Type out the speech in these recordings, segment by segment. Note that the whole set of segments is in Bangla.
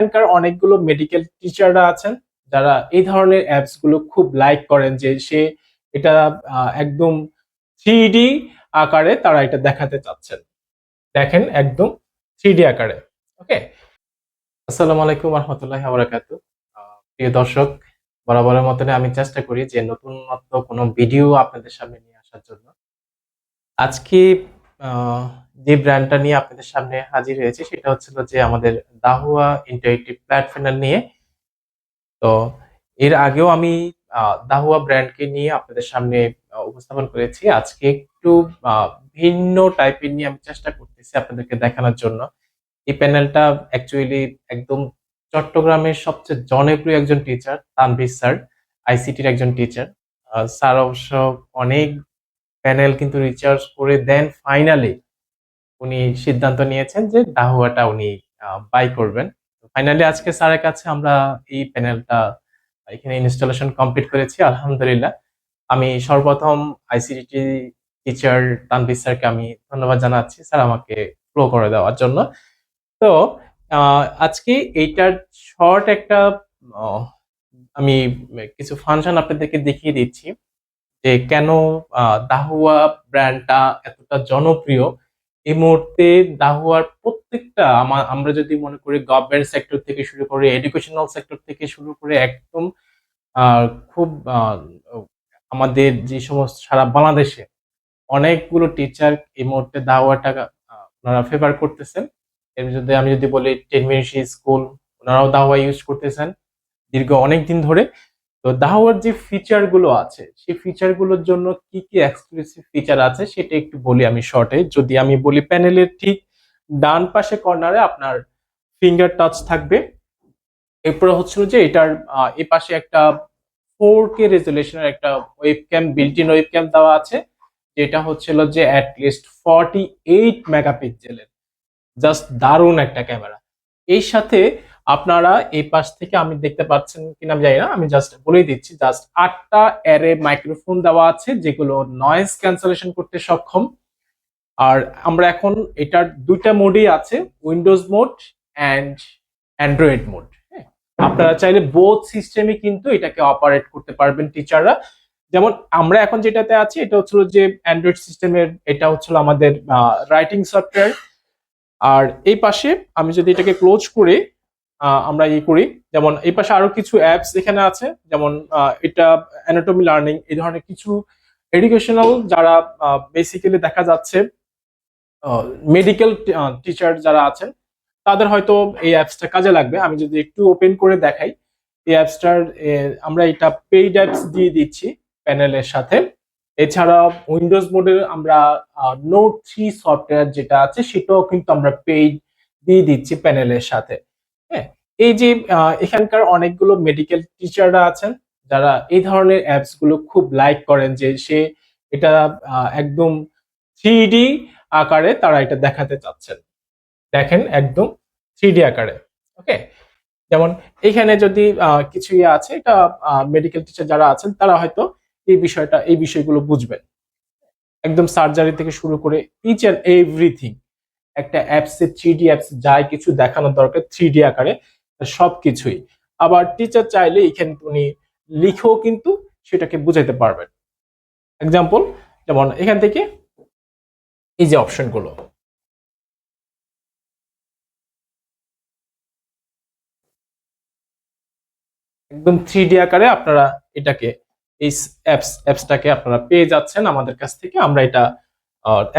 এখানকার অনেকগুলো মেডিকেল টিচাররা আছেন, যারা এই ধরনের অ্যাপসগুলো খুব লাইক করেন যে সে এটা একদম থ্রি আকারে তারা এটা দেখাতে চাচ্ছেন। দেখেন একদম থ্রি আকারে। ওকে আসসালামু আলাইকুম রহমতুল্লাহ আবরাকাতু প্রিয় দর্শক, বরাবরের মতনে আমি চেষ্টা করি যে নতুনত্ব কোনো ভিডিও আপনাদের সামনে নিয়ে আসার জন্য। আজকে যে ব্র্যান্ডটা নিয়ে আপনাদের সামনে হাজির হয়েছে, সেটা হচ্ছিল যে আমাদের দাহুয়া ইন্টারেক্টিভ প্ল্যাটফর্ম নিয়ে। তো এর আগেও আমি দাহুয়া ব্র্যান্ডকে নিয়ে আপনাদের সামনে উপস্থাপন করেছি। আজকে একটু ভিন্ন টাইপের নিয়ে আমি চেষ্টা করতেছি আপনাদেরকে দেখানোর জন্য। এই প্যানেলটা অ্যাকচুয়ালি একদম চট্টগ্রামের সবচেয়ে জনপ্রিয় একজন টিচার তানভীর স্যার আইসিটির একজন টিচার স্যার অবশ্য অনেক প্যানেল কিন্তু রিচার্জ করে দেন ফাইনালি উনি সিদ্ধান্ত নিয়েছেন যে দাহুয়াটা উনি বাই করবেন। ফাইনালি আজকে স্যারের কাছে আমরা এই প্যানেলটা এখানে ইনস্টলেশন কমপ্লিট করেছি, আলহামদুলিল্লাহ। আমি সর্বপ্রথম আইসিডিটি টিচার তানভীর স্যারকে আমি ধন্যবাদ জানাচ্ছি। স্যার আমাকে ফ্লো করে দেওয়ার জন্য। তো আজকে এইটার শর্ট একটা আমি কিছু ফাংশন আপনাদেরকে দেখিয়ে দিচ্ছি। যে কেন দাহুয়া ব্র্যান্ডটা এতটা জনপ্রিয় এই মুহূর্তে দাহুয়ার প্রত্যেকটা আমা- আমরা যদি মনে করি গভর্নমেন্ট সেক্টর থেকে শুরু করে এডুকেশনাল সেক্টর থেকে শুরু করে একদম খুব আমাদের যে সমস্ত সারা বাংলাদেশে অনেকগুলো টিচার এই মুহূর্তে দাহুয়াটা আহ, ওনারা ফেভার করতেছেন। এর মধ্যে আমি যদি বলি টেন মিনিটস স্কুল ওনারাও দাহুয়া ইউজ করতেছেন। দীর্ঘ অনেক দিন ধরে তো দাহুয়ার যে ফিচারগুলো আছে, সেই ফিচারগুলোর জন্য কি কি এক্সক্লুসিভ ফিচার আছে সেটা একটু বলি আমি শর্টে যদি আমি বলি প্যানেলের ঠিক ডান পাশে কর্নারে আপনার ফিঙ্গার টাচ থাকবে। এরপরে হচ্ছিল যে এটার এই পাশে একটা ফোর কে রেজুলেশনের একটা webcam built in webcam দেওয়া আছে, যেটা হচ্ছিল যে অ্যাটলিস্ট ফর্টি এইট মেগাপিক্সেলের জাস্ট দারুণ একটা ক্যামেরা এই সাথে আপনারা এই পাশ থেকে আমি দেখতে পাচ্ছেন কিনা জানি না, আমি জাস্ট বলেই দিচ্ছি জাস্ট আটটা অ্যারে মাইক্রোফোন দেওয়া আছে, যেগুলো নয়েজ ক্যান্সেলেশন করতে সক্ষম। আর আমরা এখন এটার দুইটা মোডই আছে Windows mode and android mode আপনারা চাইলে বোথ সিস্টেমে কিন্তু এটাকে অপারেট করতে পারবেন টিচাররা যেমন আমরা এখন যেটাতে আছি, এটা হচ্ছিল যে অ্যান্ড্রয়েড সিস্টেমের এটা হচ্ছিল আমাদের রাইটিং সফটওয়্যার আর এই পাশে আমি যদি এটাকে ক্লোজ করে আমরা ই করি। যেমন এই পাশে আরও কিছু অ্যাপস এখানে আছে, যেমন এটা অ্যানাটমি লার্নিং এই ধরনের কিছু এডুকেশনাল যারা বেসিক্যালি দেখা যাচ্ছে মেডিকেল টিচার যারা আছেন, তাদের হয়তো এই অ্যাপসটা কাজে লাগবে। আমি যদি একটু ওপেন করে দেখাই, এই অ্যাপসটার আমরা এটা পেইড অ্যাপস দিয়ে দিচ্ছি প্যানেলের সাথে। এছাড়া উইন্ডোজ মোডে আমরা নোট থ্রি সফটওয়্যার যেটা আছে, সেটাও কিন্তু আমরা পেইড দিয়ে দিচ্ছি প্যানেলের সাথে। হ্যাঁ এই যে এখানকার অনেকগুলো মেডিকেল টিচাররা আছেন, যারা এই ধরনের অ্যাপসগুলো খুব লাইক করেন যে সে এটা একদম থ্রি আকারে তারা এটা দেখাতে চাচ্ছেন। দেখেন একদম থ্রি আকারে ওকে যেমন এখানে যদি কিছু ইয়ে আছে, এটা মেডিকেল টিচার যারা আছেন, তারা হয়তো এই বিষয়টা, এই বিষয়গুলো বুঝবেন। একদম সার্জারি থেকে শুরু করে ইচ অ্যান্ড এভরিথিং একটা অ্যাপসে থ্রি ডি অ্যাপস যাই কিছু দেখানোর দরকার থ্রি ডি আকারে সব কিছুই আবার টিচার চাইলে এখানে উনি লিখেও কিন্তু সেটাকে বুঝাইতে পারবেন। এক্সাম্পল যেমন এখান থেকে এই যে অপশনগুলো একদম থ্রি ডি আকারে আপনারা এটাকে, এই অ্যাপস অ্যাপসটাকে আপনারা পেয়ে যাচ্ছেন আমাদের কাছ থেকে। আমরা এটা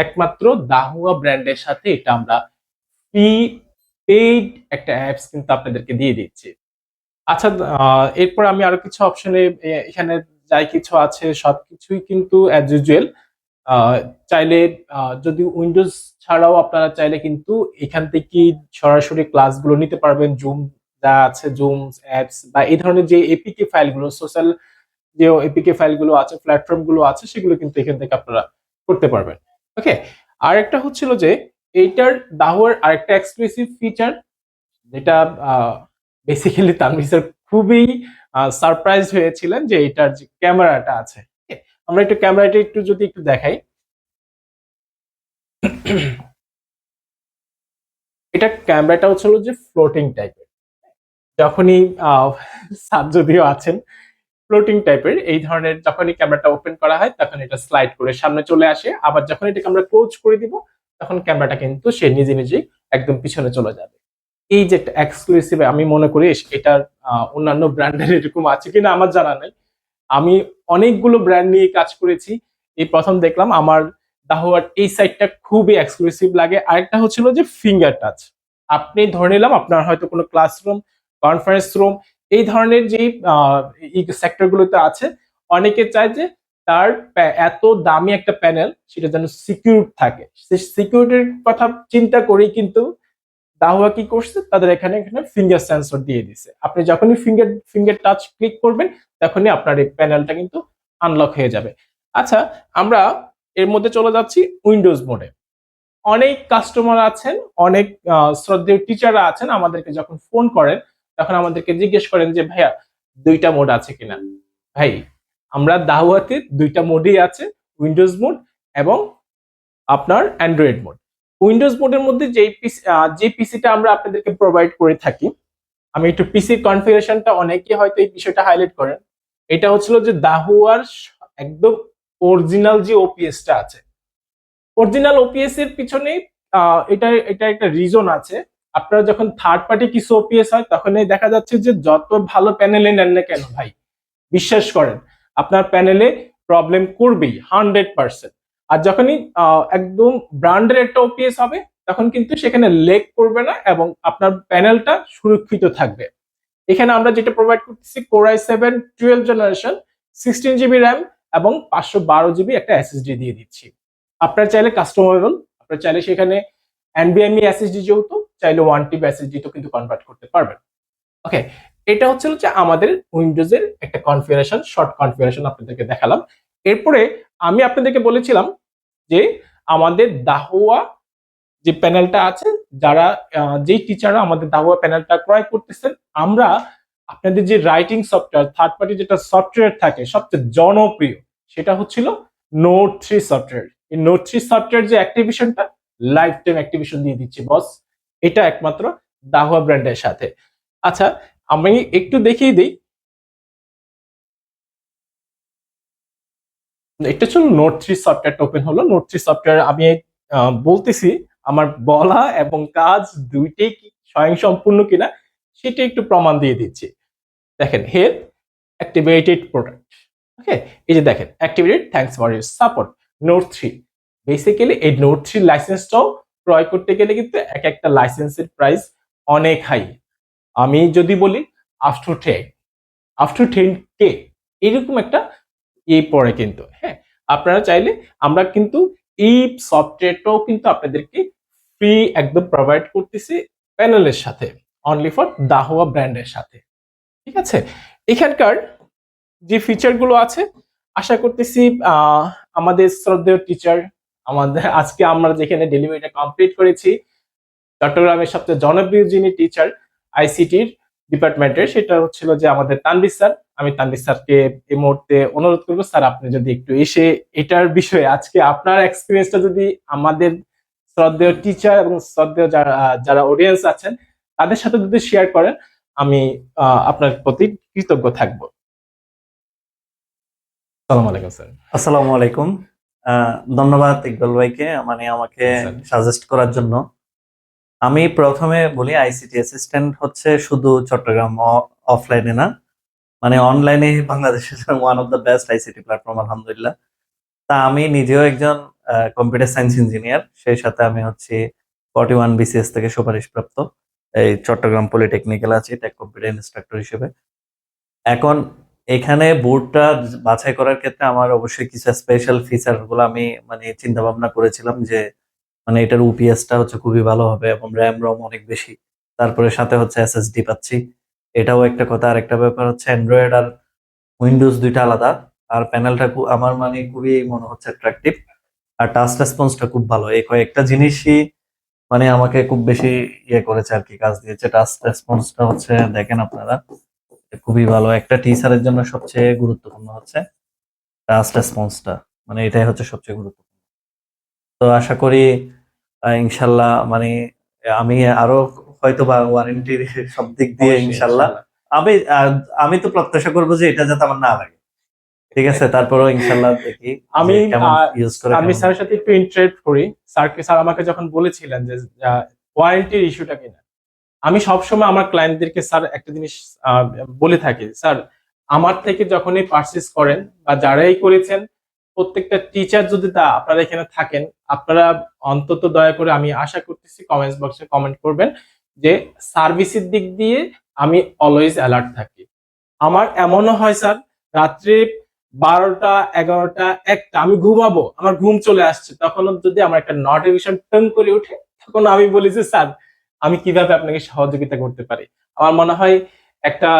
একমাত্র দাহুয়া ব্র্যান্ডের সাথে এটা আমরা ফ্রি, পেইড একটা অ্যাপস কিন্তু আপনাদেরকে দিয়ে দিচ্ছি। আচ্ছা এরপর আমি আরও কিছু অপশনে এখানে যাই কিছু আছে, সবকিছুই কিন্তু অ্যাজ ইউজুয়াল চাইলে যদি উইন্ডোজ ছাড়াও আপনারা চাইলে কিন্তু এখান থেকে সরাসরি ক্লাসগুলো নিতে পারবেন জুম যা আছে জুম অ্যাপস বা এই ধরনের যে এপিকে ফাইলগুলো সোশ্যাল যে এপিকে ফাইলগুলো আছে প্ল্যাটফর্মগুলো আছে, সেগুলো কিন্তু এখান থেকে আপনারা করতে পারবেন। ওকে আর একটা হচ্ছিল যে এইটার দাহুয়ার আরেকটা এক্সক্লুসিভ ফিচার যেটা বেসিক্যালি তানভীর স্যার খুবই সারপ্রাইজ হয়েছিলেন যে এটার যে ক্যামেরাটা আছে। আমরা একটু ক্যামেরাটা একটু যদি একটু দেখাই। এটা ক্যামেরাটা হচ্ছিল যে ফ্লোটিং টাইপের যখনই স্যার যদিও আছেন ফ্লোটিং টাইপের এই ধরনের যখনই ক্যামেরাটা ওপেন করা হয়, তখন এটা স্লাইড করে সামনে চলে আসে। আবার যখন এটাকে আমরা ক্লোজ করে দিব, তখন ক্যামেরাটা কিন্তু সে নিজে নিজেই একদম পিছনে চলে যাবে। এই যে একটা এক্সক্লুসিভ আমি মনে করি, এটার অন্যান্য ব্র্যান্ডের এরকম আছে কিনা আমার জানা নেই। আমি অনেকগুলো ব্র্যান্ড নিয়ে কাজ করেছি। এই প্রথম দেখলাম, আমার দাহুয়ার এই সাইডটা খুবই এক্সক্লুসিভ লাগে। আরেকটা হচ্ছিল যে ফিঙ্গার টাচ আপনি ধরে নিলাম, আপনার হয়তো কোনো ক্লাসরুম কনফারেন্স রুম এই ধরনের যে সেক্টর গুলোতে আছে, অনেকে চায় যে তার এত দামি একটা প্যানেল সেটা যেন সিকিউর থাকে। সিকিউরিটির কথা চিন্তা করেই কিন্তু দাহুয়া কি করছে? তাদের এখানে এখানে ফিঙ্গার সেন্সর দিয়ে দিছে। আপনি যখনই ফিঙ্গার ফিঙ্গার টাচ ক্লিক করবেন, তখনই আপনার এই প্যানেলটা কিন্তু আনলক হয়ে যাবে। আচ্ছা আমরা এর মধ্যে চলে যাচ্ছি উইন্ডোজ মোডে অনেক কাস্টমার আছেন, অনেক শ্রদ্ধেয় টিচাররা আছেন আমাদেরকে যখন ফোন করেন তখন আমাদেরকে জিজ্ঞেস করেন যে, ভাইয়া, দুইটা মোড আছে কিনা? ভাই, আমরা দাহুয়াতে দুইটা মোডই আছে উইন্ডোজ মোড এবং আপনার অ্যান্ড্রয়েড মোড উইন্ডোজ মোডের মধ্যে যে পিসি যে পিসিটা আমরা আপনাদেরকে প্রোভাইড করে থাকি, আমি একটু পিসির কনফিগারেশনটা অনেকে হয়তো এই বিষয়টা হাইলাইট করেন। এটা হচ্ছিল যে, দাহুয়ার একদম অরিজিনাল যে ওপিএসটা আছে। অরিজিনাল ওপিএস এর পিছনে এটা এটা একটা রিজন আছে। আপনারা যখন থার্ড পার্টি কিছু ওপিএস হয়, তখনই দেখা যাচ্ছে যে যত ভালো প্যানেলে নেন না কেন ভাই, বিশ্বাস করেন, আপনার প্যানেলে প্রবলেম করবেই হান্ড্রেড পার্সেন্ট আর যখনই একদম ব্র্যান্ডের একটা ওপিএস হবে, তখন কিন্তু সেখানে লেগ করবে না এবং আপনার প্যানেলটা সুরক্ষিত থাকবে। এখানে আমরা যেটা প্রোভাইড করতেছি core i seven twelve generation sixteen GB RAM এবং পাঁচশো বারো জিবি একটা এসএসডি দিয়ে দিচ্ছি। আপনার চাইলে কাস্টমারেবল আপনার চাইলে সেখানে এনবিএমই এসএসডি যেহেতু চাইলে ওয়ান টিবি এসএসডি তো কিন্তু কনভার্ট করতে পারবেন। ওকে এটা হচ্ছে যে আমাদের উইন্ডোজের একটা কনফিগারেশন শর্ট কনফিগারেশন আপনাদেরকে দেখালাম। এরপরে আমি আপনাদেরকে বলেছিলাম যে আমাদের দাহুয়া যে প্যানেলটা আছে, যারা যেই টিচাররা আমাদের দাহুয়া প্যানেলটা ক্রয় করতেছেন, আমরা আপনাদের যে রাইটিং সফটওয়্যার থার্ড পার্টি যেটা সফটওয়্যার থাকে, সবচেয়ে জনপ্রিয়, সেটা হচ্ছিল নোট থ্রি সফটওয়্যার এই নোট থ্রি সফটওয়্যার যে অ্যাক্টিভিশনটা লাইফ টাইম অ্যাক্টিভিশন দিয়ে দিচ্ছি বস এটা একমাত্র দাহুয়া ব্র্যান্ডের সাথে। আচ্ছা আমি একটু দেখিয়ে দিই। এটা ছিল নোট থ্রি সফটওয়্যারটা ওপেন হলো। নোট থ্রি সফটওয়্যার আমি বলতেছি, আমার বলা এবং কাজ দুইটাই কি স্বয়ং সম্পূর্ণ কিনা সেটা একটু প্রমাণ দিয়ে দিচ্ছি। দেখেন হেল্প অ্যাক্টিভেটেড প্রোডাক্ট ওকে এই যে দেখেন activated thanks for your support note three basically এই নোট থ্রি লাইসেন্সটাও ক্রয় করতে গেলে কিন্তু এক একটা লাইসেন্সের প্রাইস অনেক হাই আমি যদি বলি up to ten up to ten কে এরকম একটা ই পড়ে কিন্তু হ্যাঁ? আপনারা চাইলে আমরা কিন্তু এই সফটওয়্যারটাও কিন্তু আপনাদেরকে ফ্রি একদম প্রোভাইড করতেছি প্যানেলের সাথে অনলি ফর দাহোয়া ব্র্যান্ডের সাথে, ঠিক আছে? এখানকার যে ফিচারগুলো আছে, আশা করতেছি আমাদের শ্রদ্ধেয় টিচার আমাদের, আজকে আমরা যেখানে ডেলিভারিটা কমপ্লিট করেছি, চট্টগ্রামের সবচেয়ে জনপ্রিয় যিনি টিচার আইসিটির ডিপার্টমেন্টের সেটা হচ্ছিল যে আমাদের তানবির স্যার। আমি তানবির স্যারকে এই মুহূর্তে অনুরোধ করব, স্যার, আপনি যদি একটু এসে এটার বিষয়ে আজকে আপনার এক্সপিরিয়েন্সটা যদি আমাদের শ্রদ্ধেয় টিচার এবং শ্রদ্ধেয় যারা যারা অডিয়েন্স আছেন, তাদের সাথে যদি শেয়ার করেন, আমি আপনার প্রতি কৃতজ্ঞ থাকব। সালাম আলাইকুম, স্যার। আসসালামু আলাইকুম। ধন্যবাদ ইকবাল ভাইকে মানে আমাকে সাজেস্ট করার জন্য। আমি প্রথমে বলি আইসিটি অ্যাসিস্ট্যান্ট হচ্ছে শুধু চট্টগ্রাম অফলাইনে না মানে অনলাইনে বাংলাদেশের one of the best ICT platform আলহামদুলিল্লাহ। তা আমি নিজেও একজন কম্পিউটার সায়েন্স ইঞ্জিনিয়ার সেই সাথে আমি হচ্ছে ফর্টি ওয়ান বিসিএস থেকে সুপারিশপ্রাপ্ত। এই চট্টগ্রাম পলিটেকনিক্যাল আছি টেক কম্পিউটার ইনস্ট্রাক্টর হিসেবে। এখন এখানে বোর্ডটা বাছাই করার ক্ষেত্রে আমার অবশ্যই কিছু স্পেশাল ফিচারগুলো আমি মানে চিন্তা ভাবনা করেছিলাম যে মানে এটার ইউপিএসটা হচ্ছে খুবই ভালো হবে এবং র্যাম রম অনেক বেশি। তারপরে সাথে হচ্ছে এসএসডি পাচ্ছি। এটাও একটা কথা। আর একটা ব্যাপার হচ্ছে অ্যান্ড্রয়েড আর উইন্ডোজ দুইটা আলাদা। আর প্যানেলটা আমার মানে খুবই মনে হচ্ছে অ্যাট্রাকটিভ আর টাচ রেসপন্সটা খুব ভালো। এই কয়েকটা জিনিসই মানে আমাকে খুব বেশি ইয়ে করেছে আর কি, কাজ দিয়েছে। টাচ রেসপন্সটা হচ্ছে, দেখেন আপনারা। খুবই ভালো। একটা টিচারের জন্য সবচেয়ে গুরুত্বপূর্ণ হচ্ছে টাচ রেসপন্সটা মানে এটাই হচ্ছে সবচেয়ে গুরুত্বপূর্ণ। তো আশা করি ইনশাল্লাহ মানে আমি আরও হয়তো বা ওয়ারেন্টি সব দিক দিয়ে ইনশাল্লাহ আমি আমি তো প্রত্যাশা করব যে এটা যাতে আমার না লাগে। ঠিক আছে? তারপরেও ইনশাল্লাহ দেখি আমি, ইউজ করে আমি। স্যারের সাথে একটু ইন্টারেক্ট করি। স্যারকে স্যার আমাকে যখন বলেছিলেন যে ওয়ারেন্টির ইস্যুটা কিনা। আমি সবসময় আমার ক্লায়েন্টদেরকে স্যার, একটা জিনিস বলে থাকি, স্যার, আমার থেকে যখনই পারচেস করেন বা যারাই করেছেন, প্রত্যেকটা টিচার যদি তা আপনারা এখানে থাকেন, আপনারা অন্তত দয়া করে আমি আশা করতেছি কমেন্টস বক্সে কমেন্ট করবেন যে সার্ভিসের দিক দিয়ে আমি অলওয়েজ অ্যালার্ট থাকি। আমার এমনও হয়, স্যার, রাত্রে বারোটা, এগারোটা, একটা, আমি ঘুমাবো, আমার ঘুম চলে আসছে, তখন যদি আমার একটা নোটিফিকেশন টং করে উঠে তখন আমি বলি যে, স্যার আমি কীভাবে আপনাকে সহযোগিতা করতে পারি? আমার মনে হয় একটা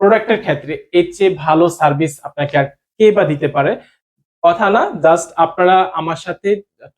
প্রোডাক্টের ক্ষেত্রে এর চেয়ে ভালো সার্ভিস আপনাকে আর কে বা দিতে পারে? কথা না জাস্ট আপনারা আমার সাথে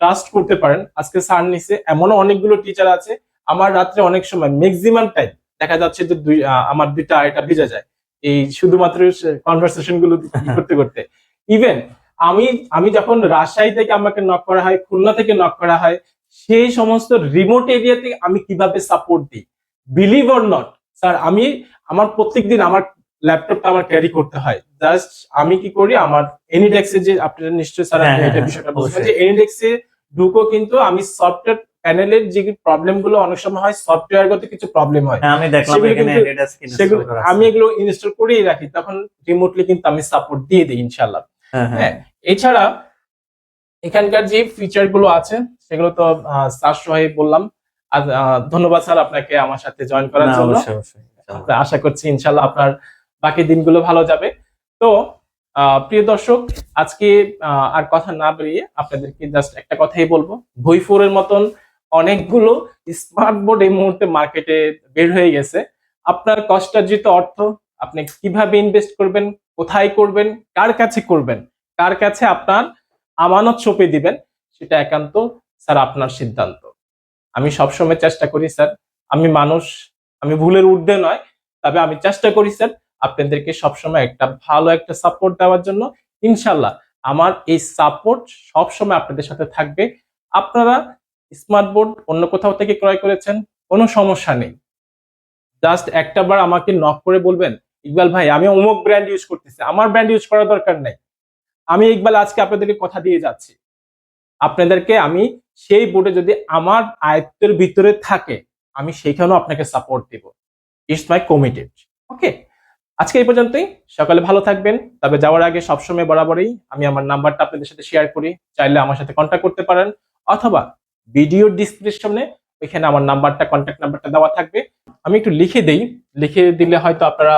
ট্রাস্ট করতে পারেন। আজকে স্যার নিচে এমনও অনেকগুলো টিচার আছে। আমার রাত্রে অনেক সময় ম্যাক্সিমাম টাইম দেখা যাচ্ছে যে দুই আমার দুইটা এটা ভিজে যায়। এই শুধুমাত্র কনভারসেশনগুলো করতে করতে। ইভেন আমি আমি যখন রাজশাহী থেকে আমাকে নক করা হয় খুলনা থেকে নক করা হয় সেই সমস্ত রিমোট এরিয়াতে আমি কীভাবে সাপোর্ট দিই? বিলিভ অর নট স্যার আমি আমার প্রত্যেকদিন আমার ল্যাপটপটা আমার ক্যারি করতে হয়। জাস্ট আমি কি করি আমার এনিডেক্সে যে আপনারা নিশ্চয়ই স্যার আপনি হ্যাঁ, এটা হ্যাঁ, বিষয়টা অবশ্যই। যে এনিডেক্সে ঢুকো কিন্তু আমি সফটওয়্যার প্যানেলের যে প্রবলেমগুলো অনেক সময় হয় সফটওয়্যার গত কিছু প্রবলেম হয়। হ্যাঁ, আমি দেখলাম এখানে সেগুলো আমি এগুলো ইনস্টল করেই রাখি তখন রিমোটলি কিন্তু আমি সাপোর্ট দিয়ে দিই ইনশাল্লাহ হ্যাঁ, হ্যাঁ। হ্যাঁ এছাড়া এখানকার যে ফিচারগুলো আছে সেগুলো তো স্যার বললাম। আর ধন্যবাদ স্যার আপনাকে আমার সাথে জয়েন করার জন্য। আশা করছি ইনশাল্লাহ আপনার বাকি দিনগুলো ভালো যাবে। তো প্রিয় দর্শক আজকে আর কথা না বেরিয়ে আপনাদেরকে জাস্ট একটা কথাই বলব। ভুইফোরের মতন অনেকগুলো স্মার্ট বোর্ড এই মুহূর্তে মার্কেটে বের হয়ে গেছে। আপনার কষ্টার্জিত অর্থ আপনি কীভাবে ইনভেস্ট করবেন কোথায় করবেন কার কাছে করবেন কার কাছে আপনার আমানত সঁপে দিবেন সেটা একান্ত স্যার, আপনার সিদ্ধান্ত। আমি সবসময় চেষ্টা করি, স্যার। আমি মানুষ, আমি ভুলের ঊর্ধ্বে নয়, তবে আমি চেষ্টা করি, স্যার, আপনাদেরকে সবসময় একটা ভালো একটা সাপোর্ট দেওয়ার জন্য। ইনশাল্লাহ আমার এই সাপোর্ট সবসময় আপনাদের সাথে থাকবে। আপনারা স্মার্ট বোর্ড অন্য কোথাও থেকে ক্রয় করেছেন? কোনো সমস্যা নেই। জাস্ট একটা বার আমাকে নক করে বলবেন, ইকবাল ভাই, আমি অমুক ব্র্যান্ড ইউজ করতেছি। আমার ব্র্যান্ড ইউজ করার দরকার নেই। আমি ইকবাল আজকে আপনাদেরকে কথা দিয়ে যাচ্ছি। আপনাদেরকে আমি সেই বোর্ডে যদি আমার আয়ত্তের ভিতরে থাকে, আমি সেইখানেও আপনাকে সাপোর্ট দিব। ইটস মাই কমিটেড ওকে আজকে এই পর্যন্তই। সকালে ভালো থাকবেন। তবে যাওয়ার আগে সবসময় বরাবরই আমি আমার নাম্বারটা আপনাদের সাথে শেয়ার করি। চাইলে আমার সাথে কন্ট্যাক্ট করতে পারেন। অথবা ভিডিও ডিসক্রিপশনে ওইখানে আমার নাম্বারটা কন্ট্যাক্ট নাম্বারটা দেওয়া থাকবে। আমি একটু লিখে দেই। লিখে দিলে হয়তো আপনারা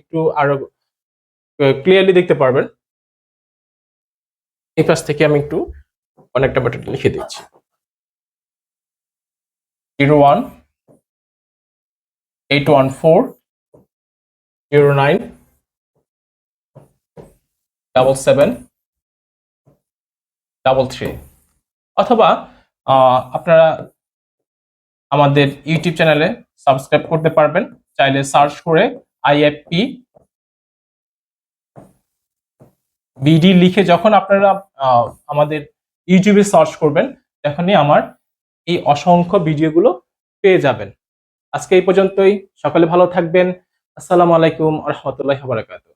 একটু আরও ক্লিয়ারলি দেখতে পারবেন। এই পাশ থেকে আমি একটু কন্ট্যাক্ট নাম্বারটা লিখে দিচ্ছি zero one eight one four zero nine double seven double three অথবা আপনারা আমাদের ইউটিউব চ্যানেলে সাবস্ক্রাইব করতে পারবেন। চাইলে সার্চ করে আইএফপি বিডি লিখে যখন আপনারা আমাদের ইউটিউবে সার্চ করবেন, তখনই আমার এই অসংখ্য ভিডিওগুলো পেয়ে যাবেন। আজকে এই পর্যন্তই। সকলে ভালো থাকবেন। আসসালামু আলাইকুম রহমতুল্লাহ বারাকাতু